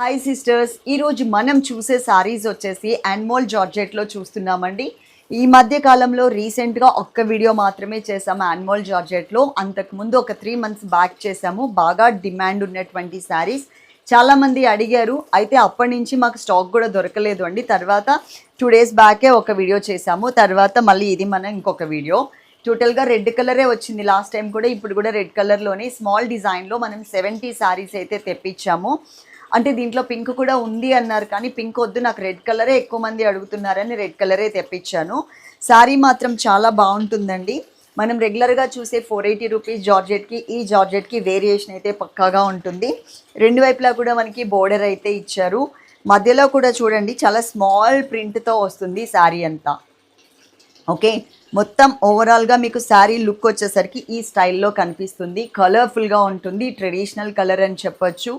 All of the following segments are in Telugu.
హాయ్ సిస్టర్స్ ఈరోజు మనం చూసే సారీస్ వచ్చేసి అన్మోల్ జార్జెట్లో చూస్తున్నామండి. ఈ మధ్య కాలంలో రీసెంట్గా ఒక్క వీడియో మాత్రమే చేసాము అన్మోల్ జార్జెట్లో అంతకుముందు ఒక త్రీ మంత్స్ బ్యాక్ చేసాము బాగా డిమాండ్ ఉన్నటువంటి శారీస్ చాలామంది అడిగారు. అయితే అప్పటి నుంచి మాకు స్టాక్ కూడా దొరకలేదు అండి. తర్వాత టూ డేస్ బ్యాకే ఒక వీడియో చేసాము తర్వాత మళ్ళీ ఇది మన ఇంకొక వీడియో టోటల్గా రెడ్ కలరే వచ్చింది లాస్ట్ టైం కూడా. ఇప్పుడు కూడా రెడ్ కలర్లోనే స్మాల్ డిజైన్లో మనం సెవెంటీ శారీస్ అయితే తెప్పించాము. అంటే దీంట్లో పింక్ కూడా ఉంది అన్నారు కానీ పింక్ వద్దు నాకు రెడ్ కలరే ఎక్కువ మంది అడుగుతున్నారని రెడ్ కలరే తెప్పించాను. శారీ మాత్రం చాలా బాగుంటుందండి. మనం రెగ్యులర్గా చూసే ఫోర్ ఎయిటీ రూపీస్ జార్జెట్కి ఈ జార్జెట్కి వేరియేషన్ అయితే పక్కాగా ఉంటుంది. రెండు వైపులా కూడా మనకి బోర్డర్ అయితే ఇచ్చారు. మధ్యలో కూడా చూడండి చాలా స్మాల్ ప్రింట్తో వస్తుంది శారీ అంతా. ఓకే మొత్తం ఓవరాల్గా మీకు శారీ లుక్ వచ్చేసరికి ఈ స్టైల్లో కనిపిస్తుంది. కలర్ఫుల్గా ఉంటుంది ట్రెడిషనల్ కలర్ అని చెప్పొచ్చు.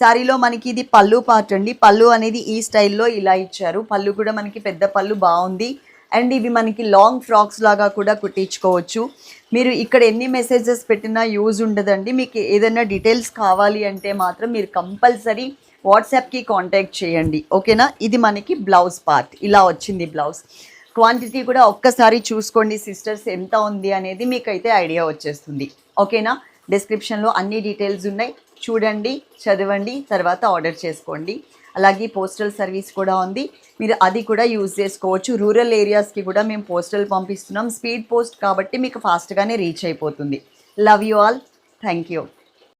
శారీలో మనకి ఇది పళ్ళు పార్ట్ అండి. పళ్ళు అనేది ఈ స్టైల్లో ఇలా ఇచ్చారు. పళ్ళు కూడా మనకి పెద్ద పళ్ళు బాగుంది. అండ్ ఇవి మనకి లాంగ్ ఫ్రాక్స్ లాగా కూడా కుట్టించుకోవచ్చు. మీరు ఇక్కడ ఎన్ని మెసేజెస్ పెట్టినా యూజ్ ఉండదండి. మీకు ఏదైనా డీటెయిల్స్ కావాలి అంటే మాత్రం మీరు కంపల్సరీ వాట్సాప్కి కాంటాక్ట్ చేయండి. ఓకేనా ఇది మనకి బ్లౌజ్ పార్ట్ ఇలా వచ్చింది బ్లౌజ్ క్వాంటిటీ కూడా ఒక్కసారి చూసుకోండి సిస్టర్స్ ఎంత ఉంది అనేది మీకైతే ఐడియా వచ్చేస్తుంది. ఓకేనా డిస్క్రిప్షన్లో అన్ని డీటెయిల్స్ ఉన్నాయి. చూడండి చదవండి తర్వాత ఆర్డర్ చేసుకోండి. అలాగే పోస్టల్ సర్వీస్ కూడా ఉంది. మీరు అది కూడా యూజ్ చేసుకోవచ్చు. రూరల్ ఏరియాస్కి కూడా మేము పోస్టల్ పంపిస్తున్నాం. స్పీడ్ పోస్ట్ కాబట్టి మీకు ఫాస్ట్గానే రీచ్ అయిపోతుంది. Love you all thank you